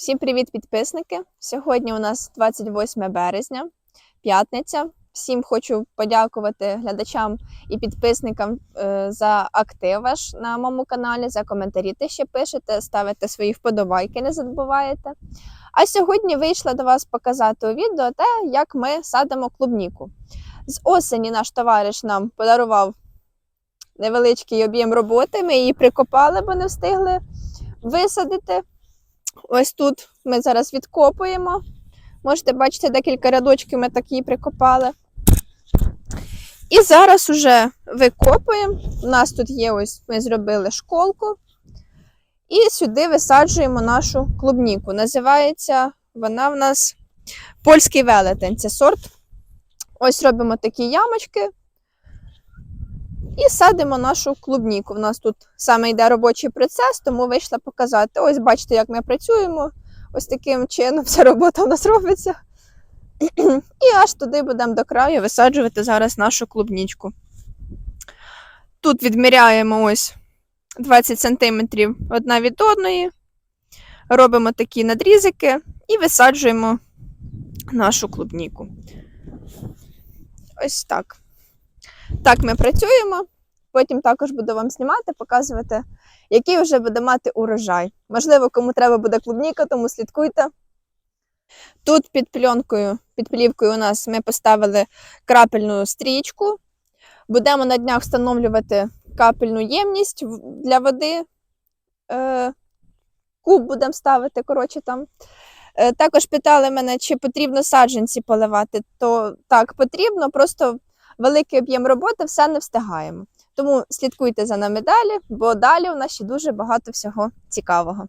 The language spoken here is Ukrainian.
Всім привіт, підписники! Сьогодні у нас 28 березня, п'ятниця. Всім хочу подякувати глядачам і підписникам е, за актив ваш на моєму каналі, за коментарі, те, що пишете, ставите свої вподобайки, не забувайте. А сьогодні вийшла до вас показати у відео те, як ми садимо клубніку. З осені наш товариш нам подарував невеличкий об'єм роботи. Ми її прикопали, бо не встигли висадити. Ось тут ми зараз відкопуємо. Можете бачити, декілька рядочків ми так її прикопали. І зараз уже викопуємо. У нас тут є ось, ми зробили школку. І сюди висаджуємо нашу клубніку. Називається вона в нас польський велетень. Це сорт. Ось робимо такі ямочки. І садимо нашу клубніку. У нас тут саме йде робочий процес, тому вийшла показати. Ось бачите, як ми працюємо. Ось таким чином вся робота у нас робиться. І аж туди будемо до краю висаджувати зараз нашу клубнічку. Тут відміряємо ось 20 см одна від одної. Робимо такі надрізики і висаджуємо нашу клубніку. Ось так. Так ми працюємо. Потім також буду вам знімати, показувати, який вже буде мати урожай. Можливо, кому треба буде клубніка, тому слідкуйте. Тут під пленкою, під плівкою у нас ми поставили крапельну стрічку. Будемо на днях встановлювати капельну ємність для води. Е, куб будемо ставити, коротше там. Е, також питали мене, чи потрібно саджанці поливати. То так, потрібно, просто великий об'єм роботи, все не встигаємо. Тому слідкуйте за нами далі, бо далі у нас ще дуже багато всього цікавого.